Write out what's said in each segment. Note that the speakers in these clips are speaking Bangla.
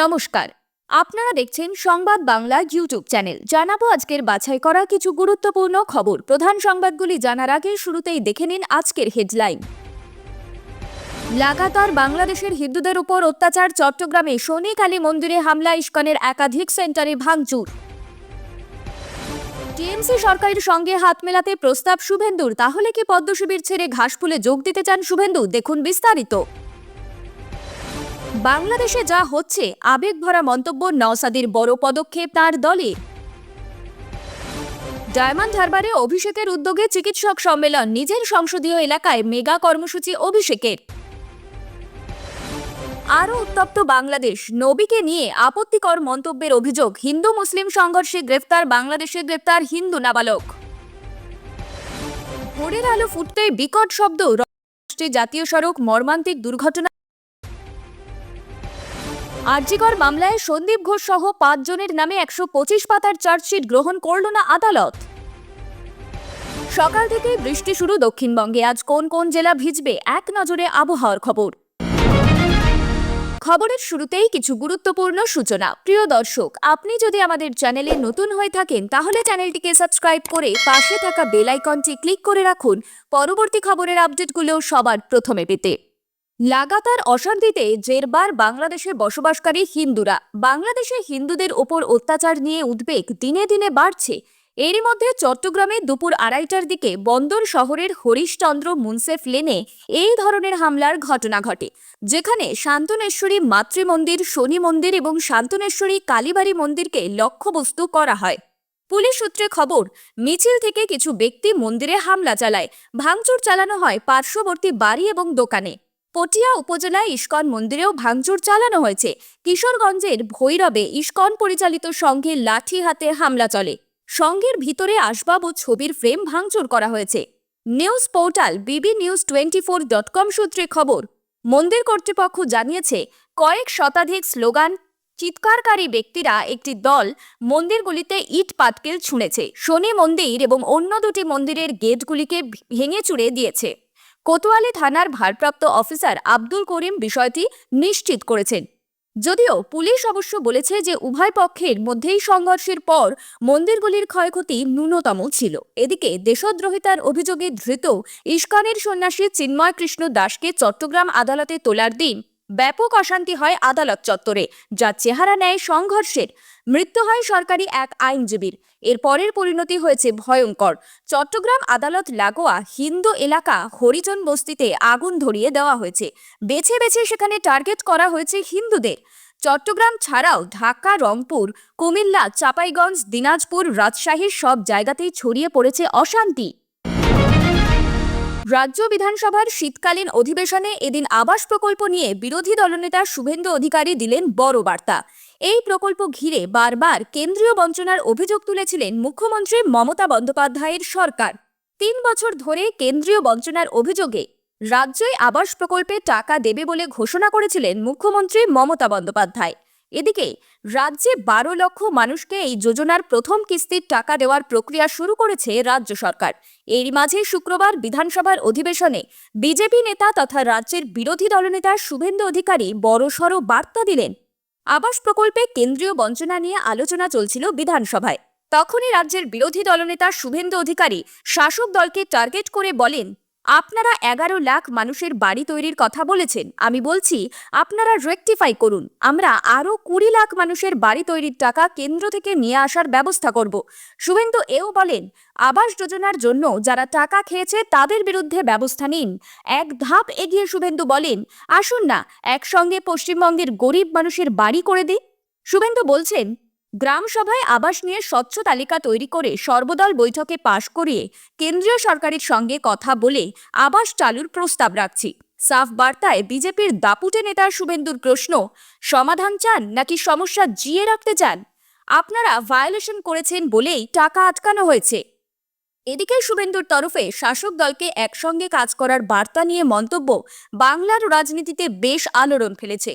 নমস্কার। আপনারা দেখছেন সংবাদ বাংলা ইউটিউব চ্যানেল। জানাব আজকের বাছাই করা কিছু গুরুত্বপূর্ণ খবর। প্রধান সংবাদগুলি জানার আগে শুরুতেই দেখে নিন আজকের হেডলাইন। লাগাতার বাংলাদেশের হিন্দুদের উপর অত্যাচার, চট্টগ্রামে শনি কালী মন্দিরে হামলা, ইস্কনের একাধিক সেন্টারে ভাঙচুর। টিএমসি সরকারের সঙ্গে হাত মেলাতে প্রস্তাব শুভেন্দুর। তাহলে কি পদ্মশিবির ছেড়ে ঘাসফুলে যোগ দিতে চান শুভেন্দু? দেখুন বিস্তারিত। বাংলাদেশে যা হচ্ছে, আবেগ ভরা মন্তব্য নওসাদির বড় পদক্ষেপ তার দলে। ডায়মন্ড হারবারে অভিষেকের উদ্যোগে চিকিৎসক সম্মেলন, নিজের সংসদীয় এলাকায় মেগা কর্মসূচি অভিষেকের। আরও উত্তপ্ত বাংলাদেশ, নবীকে নিয়ে আপত্তিকর মন্তব্যের অভিযোগ, হিন্দু মুসলিম সংঘর্ষে গ্রেফতার, বাংলাদেশে গ্রেফতার হিন্দু নাবালক। ভোরের আলো ফুটতেই বিকট শব্দ রাষ্ট্রীয় জাতীয় সড়ক মর্মান্তিক দুর্ঘটনা আরজিকর মামলায় সন্দীপ ঘোষ সহ পাঁচজনের নামে একশো পঁচিশ পাতার চার্জশিট গ্রহণ করল না আদালত। সকাল থেকে বৃষ্টি শুরু দক্ষিণবঙ্গে। আজ কোন কোন জেলা ভিজবে এক নজরে আবহাওয়ার খবর। খবরের শুরুতেই কিছু গুরুত্বপূর্ণ সূচনা। প্রিয় দর্শক, আপনি যদি আমাদের চ্যানেলে নতুন হয়ে থাকেন, তাহলে চ্যানেলটিকে সাবস্ক্রাইব করে পাশে থাকা বেল আইকনটি ক্লিক করে রাখুন। পরবর্তী খবরের আপডেটগুলো সবার প্রথমে পেতে। লাগাতার অশান্তিতে জেরবার বাংলাদেশে বসবাসকারী হিন্দুরা। বাংলাদেশে হিন্দুদের ওপর অত্যাচার নিয়ে উদ্বেগ দিনে দিনে বাড়ছে। এরই মধ্যে চট্টগ্রামে দুপুর আড়াইটার দিকে বন্দর শহরের হরিশচন্দ্র মুন্সেফ লেনে এই ধরনের হামলার ঘটনা ঘটে, যেখানে শান্তনেশ্বরী মাতৃমন্দির, শনি মন্দির এবং শান্তনেশ্বরী কালীবাড়ি মন্দিরকে লক্ষ্যবস্তু করা হয়। পুলিশ সূত্রে খবর, মিছিল থেকে কিছু ব্যক্তি মন্দিরে হামলা চালায়। ভাঙচুর চালানো হয় পার্শ্ববর্তী বাড়ি এবং দোকানে। পটিয়া উপজেলায় ইস্কন মন্দিরেও ভাঙচুর চালানো হয়েছে। কিশোরগঞ্জের ভৈরবে ইস্কন পরিচালিত সংঘে লাঠি হাতে হামলা চলে। সংঘের ভিতরে আসবাব ও ছবির ফ্রেম ভাঙচুর করা হয়েছে। News portal BD news twenty four dot com সূত্রে খবর, মন্দির কর্তৃপক্ষ জানিয়েছে, কয়েক শতাধিক স্লোগান, চিৎকারকারী ব্যক্তিরা একটি দল মন্দিরগুলিতে ইট পাটকেল ছুঁড়েছে। শনি মন্দির এবং অন্য দুটি মন্দিরের গেটগুলিকে ভেঙে চুড়ে দিয়েছে। কোতোয়ালি থানার ভারপ্রাপ্ত অফিসার আব্দুল করিম বিষয়টি নিশ্চিত করেছেন। যদিও পুলিশ অবশ্য বলেছে যে উভয় পক্ষের মধ্যেই সংঘর্ষের পর মন্দিরগুলির ক্ষয়ক্ষতি ন্যূনতম ছিল। এদিকে দেশদ্রোহিতার অভিযোগে ধৃত ইস্কনের সন্ন্যাসী চিন্ময় কৃষ্ণ দাসকে চট্টগ্রাম আদালতে তোলার দিন ব্যাপক অশান্তি হয় আদালত চত্বরে যা চেহারা নেয় সংঘর্ষের মৃত্যু হয় সরকারি এক আইনজীবীর। এর পরের পরিণতি হয়েছে ভয়ঙ্কর। চট্টগ্রাম আদালত লাগোয়া হিন্দু এলাকা হরিজন বস্তিতে আগুন ধরিয়ে দেওয়া হয়েছে। বেছে বেছে সেখানে টার্গেট করা হয়েছে হিন্দুদের। চট্টগ্রাম ছাড়াও ঢাকা, রংপুর, কুমিল্লা, চাঁপাইগঞ্জ, দিনাজপুর, রাজশাহীর সব জায়গাতেই ছড়িয়ে পড়েছে অশান্তি। রাজ্য বিধানসভার শীতকালীন অধিবেশনে এদিন আবাস প্রকল্প নিয়ে বিরোধী দলনেতা শুভেন্দু অধিকারী দিলেন বড় বার্তা। এই প্রকল্প ঘিরে বারবার কেন্দ্রীয় বঞ্চনার অভিযোগ তুলেছিলেন মুখ্যমন্ত্রী মমতা বন্দ্যোপাধ্যায়ের সরকার। তিন বছর ধরে কেন্দ্রীয় বঞ্চনার অভিযোগে রাজ্যই আবাস প্রকল্পে টাকা দেবে বলে ঘোষণা করেছিলেন মুখ্যমন্ত্রী মমতা বন্দ্যোপাধ্যায়। এদিকে রাজ্যে বারো লক্ষ মানুষকে এই যোজনার প্রথম কিস্তির টাকা দেওয়ার প্রক্রিয়া শুরু করেছে রাজ্য সরকার। এরই মাঝে শুক্রবার বিধানসভার অধিবেশনে বিজেপি নেতা তথা রাজ্যের বিরোধী দলনেতা শুভেন্দু অধিকারী বড়সড় বার্তা দিলেন। আবাস প্রকল্পে কেন্দ্রীয় বঞ্চনা নিয়ে আলোচনা চলছিল বিধানসভায়। তখনই রাজ্যের বিরোধী দলনেতা শুভেন্দু অধিকারী শাসক দলকে টার্গেট করে বলেন আপনারা এগারো লাখ মানুষের বাড়ি তৈরির কথা বলেছেন। আমি বলছি, আপনারা রেকটিফাই করুন। আমরা আরও কুড়ি লাখ মানুষের বাড়ি তৈরির টাকা কেন্দ্র থেকে নিয়ে আসার ব্যবস্থা করব। শুভেন্দু এও বলেন, আবাস যোজনার জন্য যারা টাকা খেয়েছে তাদের বিরুদ্ধে ব্যবস্থা নিন। এক ধাপ এগিয়ে শুভেন্দু বলেন, আসুন না, একসঙ্গে পশ্চিমবঙ্গের গরিব মানুষের বাড়ি করে দিই। শুভেন্দু বলছেন গ্রাম সভায় আবাস নিয়ে স্বচ্ছ তালিকা তৈরি করে সর্বদল বৈঠকে পাশ করিয়ে কেন্দ্রীয় সরকারের সঙ্গে কথা বলে আবাস চালুর প্রস্তাব রাখছি। সাফ বার্তায় বিজেপির দাপুটে নেতার শুভেন্দুর প্রশ্ন, সমাধান চান নাকি সমস্যা জিয়ে রাখতে চান? আপনারা ভায়োলেশন করেছেন বলেই টাকা আটকানো হয়েছে। এদিকে শুভেন্দুর তরফে শাসক দলকে একসঙ্গে কাজ করার বার্তা নিয়ে মন্তব্য, বাংলার রাজনীতিতে বেশ আলোড়ন ফেলেছে।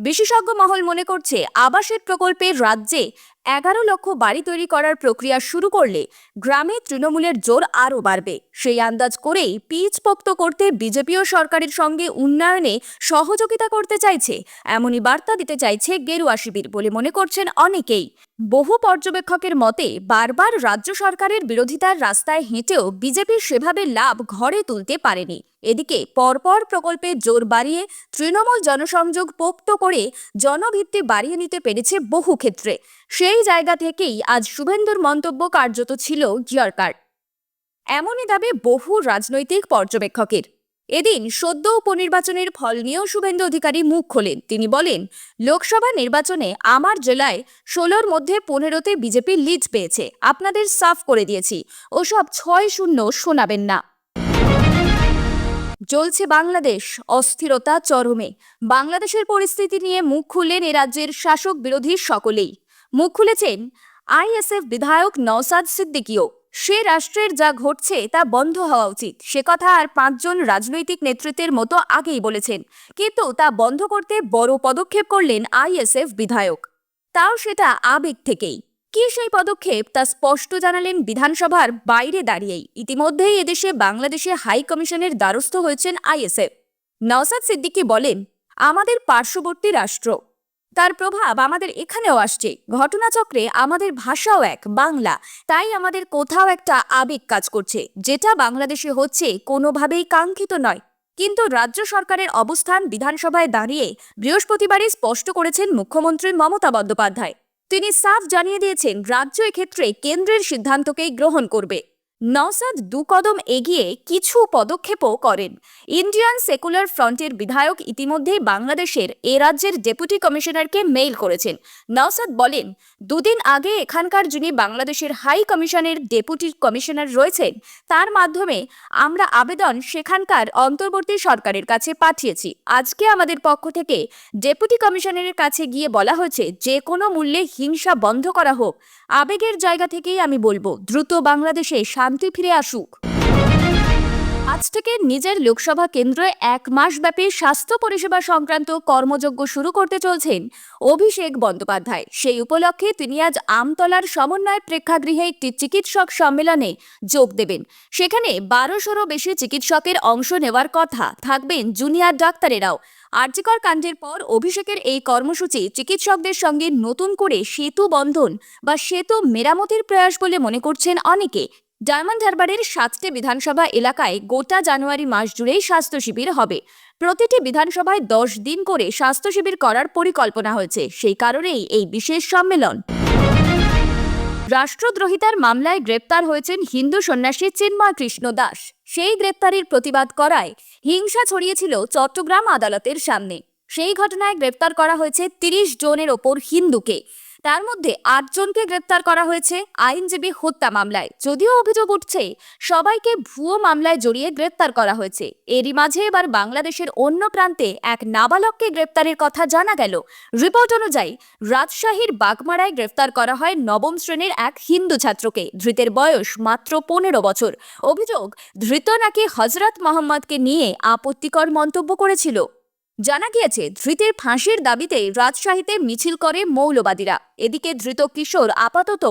বিশেষজ্ঞ মহল মনে করছে আবাসের প্রকল্পে রাজ্যে এগারো লক্ষ বাড়ি তৈরি করার প্রক্রিয়া শুরু করলে গ্রামে তৃণমূলের জোর আরও বাড়বে। সেই আন্দাজ করেই পিচ পোক্ত করতে বিজেপিও সরকারের সঙ্গে উন্নয়নে সহযোগিতা করতে চাইছে, এমনই বার্তা দিতে চাইছে গেরুয়া শিবির বলে মনে করছেন অনেকেই। বহু পর্যবেক্ষকের মতে, বারবার রাজ্য সরকারের বিরোধিতার রাস্তায় হেঁটেও বিজেপি সেভাবে লাভ ঘরে তুলতে পারেনি। এদিকে পরপর প্রকল্পে জোর বাড়িয়ে তৃণমূল জনসংযোগ পোক্ত করে জনভিত্তি বাড়িয়ে নিতে পেরেছে বহু ক্ষেত্রে। সেই জায়গা থেকেই আজ শুভেন্দুর মন্তব্য কার্যত ছিল জিয়ারকার। এমনই দাবি বহু রাজনৈতিক পর্যবেক্ষকের। এদিন সদ্য উপনির্বাচনের ফল নিয়েও শুভেন্দু অধিকারী মুখ খোলেন। তিনি বলেন, লোকসভা নির্বাচনে আমার জেলায় ষোলোর মধ্যে পনেরোতে বিজেপি লিড পেয়েছে। আপনাদের সাফ করে দিয়েছি। ওসব ছয় শূন্য শোনাবেন না। জ্বলছে বাংলাদেশ। অস্থিরতা চরমে। বাংলাদেশের পরিস্থিতি নিয়ে মুখ খুললেন এ রাজ্যের শাসক বিরোধী সকলেই। মুখ খুলেছেন আইএসএফ বিধায়ক নওসাদ সিদ্দিকিও। সে রাষ্ট্রের যা ঘটছে তা বন্ধ হওয়া উচিত। সে কথা আর পাঁচজন রাজনৈতিক নেতৃত্বের মতো আগেই বলেছেন। কিন্তু তা বন্ধ করতে বড় পদক্ষেপ করলেন আইএসএফ বিধায়ক। তাও সেটা আবেগ থেকেই। কি সেই পদক্ষেপ তা স্পষ্ট জানালেন বিধানসভার বাইরে দাঁড়িয়েই। ইতিমধ্যেই এদেশে বাংলাদেশে হাই কমিশনের দ্বারস্থ হয়েছেন আইএসএফ। নওসাদ সিদ্দিকী বলেন, আমাদের পার্শ্ববর্তী রাষ্ট্র তার প্রভাব আমাদের এখানেও আসছে। ঘটনাচক্রে আমাদের ভাষাও এক, বাংলা। তাই আমাদের কোথাও একটা আবেগ কাজ করছে। যেটা বাংলাদেশে হচ্ছে কোনোভাবেই কাঙ্ক্ষিত নয়। কিন্তু রাজ্য সরকারের অবস্থান বিধানসভায় দাঁড়িয়ে বৃহস্পতিবারই স্পষ্ট করেছেন মুখ্যমন্ত্রী মমতা বন্দ্যোপাধ্যায়। তিনি সাফ জানিয়ে দিয়েছেন, রাজ্য এক্ষেত্রে কেন্দ্রের সিদ্ধান্তকেই গ্রহণ করবে। নওসাদ দু কদম এগিয়ে কিছু পদক্ষেপও করেন। ইন্ডিয়ান সেকুলার ফ্রন্টের বিধায়ক ইতিমধ্যেই বাংলাদেশের এ রাজ্যের ডেপুটি কমিশনারকে মেইল করেছেন। নওসাদ বলেন, দুদিন আগে এখানকার যিনি বাংলাদেশের হাই কমিশনের ডেপুটি কমিশনার রয়েছেন, তার মাধ্যমে আমরা আবেদন সেখানকার অন্তর্বর্তী সরকারের কাছে পাঠিয়েছি। আজকে আমাদের পক্ষ থেকে ডেপুটি কমিশনারের কাছে গিয়ে বলা হয়েছে, যে কোনো মূল্যে হিংসা বন্ধ করা হোক। আবেগের জায়গা থেকেই আমি বলব দ্রুত বাংলাদেশে শান্তি ফিরে আসুক। থেকে নিজের লোকসভা কেন্দ্রে এক মাস ব্যাপী স্বাস্থ্য পরিষেবা সংক্রান্ত কর্মযজ্ঞ শুরু করতে চলছেন অভিষেক বন্দ্যোপাধ্যায়। সেই উপলক্ষে তিনি আজ আমতলার সমন্বয় প্রেক্ষাগৃহে একটি চিকিৎসক সম্মেলনে যোগ দেবেন। সেখানে বারোশোরও বেশি চিকিৎসকের অংশ নেওয়ার কথা থাকবেন জুনিয়র ডাক্তারেরাও। আর্যিকর কাণ্ডের পর অভিষেকের এই কর্মসূচি চিকিৎসকদের সঙ্গে নতুন করে সেতু বন্ধন বা সেতু মেরামতির প্রয়াস বলে মনে করছেন অনেকে। ডায়মন্ড হারবারের সাতটি বিধানসভা এলাকায় গোটা জানুয়ারি মাস জুড়েই স্বাস্থ্য শিবির হবে। প্রতিটি বিধানসভায় দশ দিন করে স্বাস্থ্য শিবির করার পরিকল্পনা হয়েছে। সেই কারণেই এই বিশেষ সম্মেলন। রাষ্ট্রদ্রোহিতার মামলায় গ্রেপ্তার হয়েছেন হিন্দু সন্ন্যাসী চিন্ময় কৃষ্ণ দাস। সেই গ্রেপ্তারির প্রতিবাদ করায় হিংসা ছড়িয়েছিল চট্টগ্রাম আদালতের সামনে। সেই ঘটনায় গ্রেপ্তার করা হয়েছে তিরিশ জনের ওপর হিন্দুকে। তার মধ্যে আটজনকে গ্রেপ্তার করা হয়েছে। আইনজীবী হত্যা মামলায়। যদিও অভিযোগ উঠছে, সবাইকে ভুয়ো মামলায় জড়িয়ে গ্রেপ্তার করা হয়েছে। এরই মাঝে এবার বাংলাদেশের অন্য প্রান্তে এক নাবালককে গ্রেপ্তারের কথা জানা গেল। রিপোর্ট অনুযায়ী, রাজশাহীর বাগমারায় গ্রেফতার করা হয় নবম শ্রেণির এক হিন্দু ছাত্রকে। ধৃতের বয়স মাত্র পনেরো বছর। অভিযোগ, ধৃত নাকি হজরত মোহাম্মদকে নিয়ে আপত্তিকর মন্তব্য করেছিল। জানা গিয়েছে, ধৃতের ফাঁসির দাবিতে রাজশাহীতে মিছিল করে মৌলবাদীরা। এদিকে ধৃত কিশোর আপাতত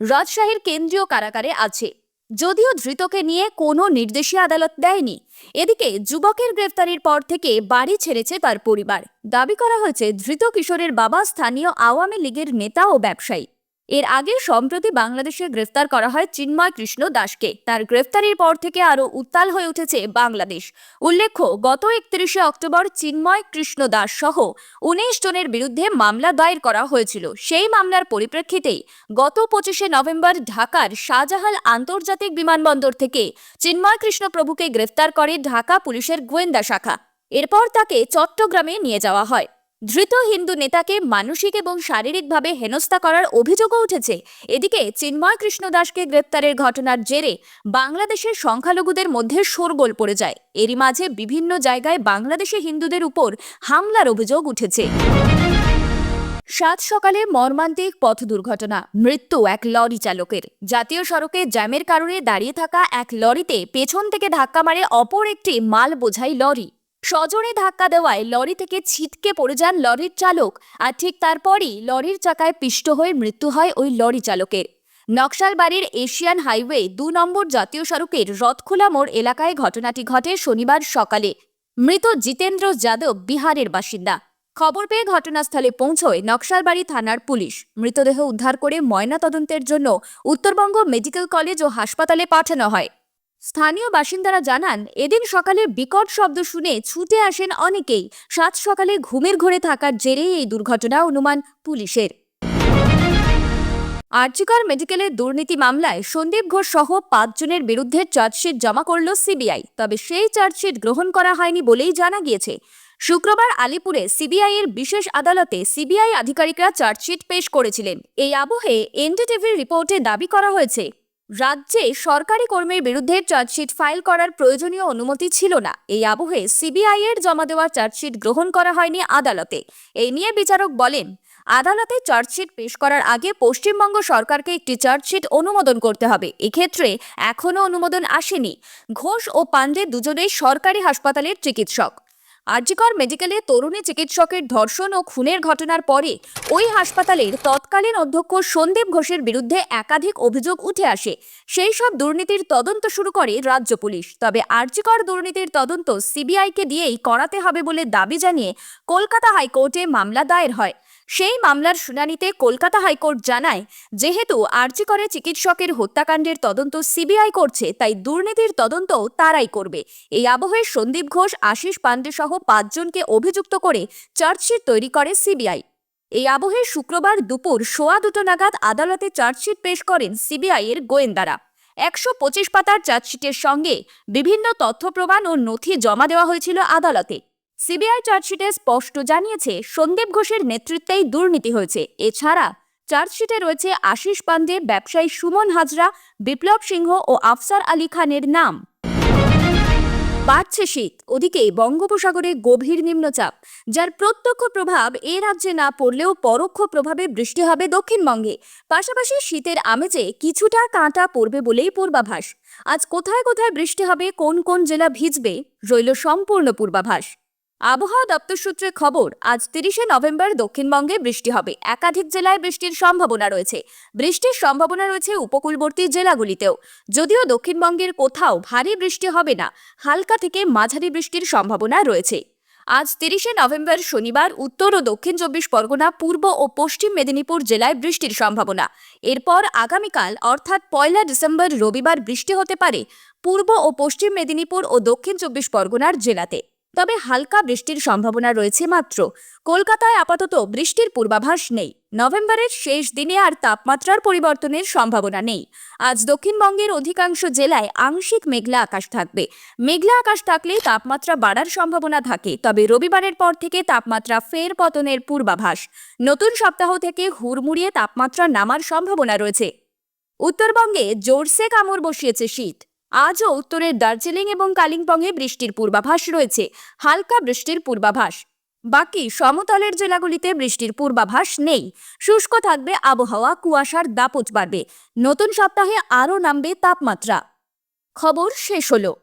রাজশাহীর কেন্দ্রীয় কারাগারে আছে। যদিও ধৃতকে নিয়ে কোনো নির্দেশী আদালত দেয়নি। এদিকে যুবকের গ্রেফতারির পর থেকে বাড়ি ছেড়েছে তার পরিবার। দাবি করা হয়েছে, ধৃত কিশোরের বাবা স্থানীয় আওয়ামী লীগের নেতা ও ব্যবসায়ী। এর আগে সম্প্রতি বাংলাদেশে গ্রেফতার করা হয় চিন্ময় কৃষ্ণ দাসকে। তার গ্রেফতারির পর থেকে আরও উত্তাল হয়ে উঠেছে বাংলাদেশ। উল্লেখ্য, গত একত্রিশে অক্টোবর চিন্ময় কৃষ্ণ দাস সহ উনিশ জনের বিরুদ্ধে মামলা দায়ের করা হয়েছিল। সেই মামলার পরিপ্রেক্ষিতেই গত পঁচিশে নভেম্বর ঢাকার শাহজাহাল আন্তর্জাতিক বিমানবন্দর থেকে চিন্ময় কৃষ্ণ প্রভুকে গ্রেফতার করে ঢাকা পুলিশের গোয়েন্দা শাখা। এরপর তাকে চট্টগ্রামে নিয়ে যাওয়া হয়। ধৃত হিন্দু নেতাকে মানসিক এবং শারীরিকভাবে হেনস্থা করার অভিযোগও উঠেছে। এদিকে চিন্ময় কৃষ্ণ দাসকে গ্রেপ্তারের ঘটনার জেরে বাংলাদেশের সংখ্যালঘুদের মধ্যে শোরগোল পড়ে যায়। এরই মাঝে বিভিন্ন জায়গায় বাংলাদেশে হিন্দুদের উপর হামলার অভিযোগ উঠেছে। সাত সকালে মর্মান্তিক পথ দুর্ঘটনা, মৃত্যু এক লরি চালকের। জাতীয় সড়কে জ্যামের কারণে দাঁড়িয়ে থাকা এক লরিতে পেছন থেকে ধাক্কা মারে অপর একটি মাল বোঝাই লরি। সজোরে ধাক্কা দেওয়ায় লরি থেকে ছিটকে পড়ে যান লরির চালক আর ঠিক তারপরই লরির চাকায় পিষ্ট হয়ে মৃত্যু হয় ওই লরি চালকের। নকশালবাড়ির এশিয়ান হাইওয়ে দু নম্বর জাতীয় সড়কের রথখোলা মোড় এলাকায় ঘটনাটি ঘটে শনিবার সকালে। মৃত জিতেন্দ্র যাদব বিহারের বাসিন্দা। খবর পেয়ে ঘটনাস্থলে পৌঁছয় নকশালবাড়ি থানার পুলিশ। মৃতদেহ উদ্ধার করে ময়নাতদন্তের জন্য উত্তরবঙ্গ মেডিকেল কলেজ ও হাসপাতালে পাঠানো হয়। স্থানীয় বাসিন্দারা জানান, এদিন সকালে বিকট শব্দ শুনে ছুটে আসেন অনেকেই। সাত সকালে ঘুমের ঘোরে থাকার জেরেই এই দুর্ঘটনা অনুমান পুলিশের। আর্চিকর মেডিকেলের দুর্নীতি মামলায় সন্দীপ ঘোষ সহ পাঁচজনের বিরুদ্ধে চার্জশিট জমা করল সিবিআই। তবে সেই চার্জশিট গ্রহণ করা হয়নি বলেই জানা গিয়েছে। শুক্রবার আলিপুরে সিবিআই এর বিশেষ আদালতে সিবিআই আধিকারিকরা চার্জশিট পেশ করেছিলেন। এই আবহে এনডিটিভির রিপোর্টে দাবি করা হয়েছে রাজ্যে সরকারি কর্মীর বিরুদ্ধে চার্জশিট ফাইল করার প্রয়োজনীয় অনুমতি ছিল না। এই আবহে সিবিআই এর জমা দেওয়া চার্জশিট গ্রহণ করা হয়নি আদালতে। এই নিয়ে বিচারক বলেন, আদালতে চার্জশিট পেশ করার আগে পশ্চিমবঙ্গ সরকারকে একটি চার্জশিট অনুমোদন করতে হবে। এক্ষেত্রে এখনও অনুমোদন আসেনি। ঘোষ ও পাণ্ডে দুজনেই সরকারি হাসপাতালের চিকিৎসক। আরজিকর মেডিকেলে তরুণী চিকিৎসকের ধর্ষণ ও খুনের ঘটনার পরে ওই হাসপাতালের তৎকালীন অধ্যক্ষ সন্দীপ ঘোষের বিরুদ্ধে একাধিক অভিযোগ উঠে আসে। সেই সব দুর্নীতির তদন্ত শুরু করে রাজ্য পুলিশ। তবে আরজিকর দুর্নীতির তদন্ত সিবিআইকে দিয়েই করাতে হবে বলে দাবি জানিয়ে কলকাতা হাইকোর্টে মামলা দায়ের হয়। সেই মামলার শুনানিতে কলকাতা হাইকোর্ট জানায়, যেহেতু আর্জি করে চিকিৎসকের হত্যাকাণ্ডের তদন্ত সিবিআই করছে, তাই দুর্নীতির তদন্তও তারাই করবে। এই আবহে সন্দীপ ঘোষ, আশিস পান্ডে সহ পাঁচজনকে অভিযুক্ত করে চার্জশিট তৈরি করে সিবিআই। এই আবহে শুক্রবার দুপুর সোয়া দুটো নাগাদ আদালতে চার্জশিট পেশ করেন সিবিআই এর গোয়েন্দারা। একশো পঁচিশ পাতার চার্জশিটের সঙ্গে বিভিন্ন তথ্য প্রমাণ ও নথি জমা দেওয়া হয়েছিল আদালতে। সিবিআই চার্জশিটে স্পষ্ট জানিয়েছে, সন্দীপ ঘোষের নেতৃত্বেই দুর্নীতি হয়েছে। এছাড়া, চার্জশিটে রয়েছে আশিস পান্ডে, ব্যবসায়ী সুমন হাজরা, বিপ্লব সিংহ ও আফসার আলী খানের নাম। বাড়ছে শীত ওদিকে বঙ্গোপসাগরে গভীর নিম্নচাপ, যার প্রত্যক্ষ প্রভাব এ রাজ্যে না পড়লেও পরোক্ষ প্রভাবে বৃষ্টি হবে দক্ষিণবঙ্গে। পাশাপাশি শীতের আমেজে কিছুটা কাঁটা পড়বে বলেই পূর্বাভাস। আজ কোথায় কোথায় বৃষ্টি হবে, কোন কোন জেলা ভিজবে, রইল সম্পূর্ণ পূর্বাভাস। আবহাওয়া দপ্তর সূত্রে খবর, আজ তিরিশে নভেম্বর দক্ষিণবঙ্গে বৃষ্টি হবে। একাধিক জেলায় বৃষ্টির সম্ভাবনা রয়েছে। বৃষ্টির সম্ভাবনা রয়েছে উপকূলবর্তী জেলাগুলিতেও। যদিও দক্ষিণবঙ্গের কোথাও ভারী বৃষ্টি হবে না, হালকা থেকে মাঝারি বৃষ্টির সম্ভাবনা রয়েছে। আজ তিরিশে নভেম্বর শনিবার উত্তর ও দক্ষিণ চব্বিশ পরগনা, পূর্ব ও পশ্চিম মেদিনীপুর জেলায় বৃষ্টির সম্ভাবনা। এরপর আগামীকাল, অর্থাৎ পয়লা ডিসেম্বর রবিবার বৃষ্টি হতে পারে, পূর্ব ও পশ্চিম মেদিনীপুর ও দক্ষিণ চব্বিশ পরগনার জেলাতে। তবে হালকা বৃষ্টির সম্ভাবনা রয়েছে মাত্র। কলকাতায় আপাতত বৃষ্টির পূর্বাভাস নেই। নভেম্বরের শেষ দিনে আর তাপমাত্রার পরিবর্তনের সম্ভাবনা নেই। আজ দক্ষিণবঙ্গের অধিকাংশ জেলায় আংশিক মেঘলা আকাশ থাকবে। মেঘলা আকাশ থাকলে তাপমাত্রা বাড়ার সম্ভাবনা থাকে, তবে রবিবারের পর থেকে তাপমাত্রা ফের পতনের পূর্বাভাস। নতুন সপ্তাহ থেকে হুড়মুড়িয়ে তাপমাত্রা নামার সম্ভাবনা রয়েছে। উত্তরবঙ্গে জোরসে কামড় বসিয়েছে শীত। আজও উত্তরের দার্জিলিং এবং কালিম্পংয়ে বৃষ্টির পূর্বাভাস রয়েছে। হালকা বৃষ্টির পূর্বাভাস। বাকি সমতলের জেলাগুলিতে বৃষ্টির পূর্বাভাস নেই। শুষ্ক থাকবে আবহাওয়া, কুয়াশার দাপট বাড়বে। নতুন সপ্তাহে আরও নামবে তাপমাত্রা। খবর শেষ হলো।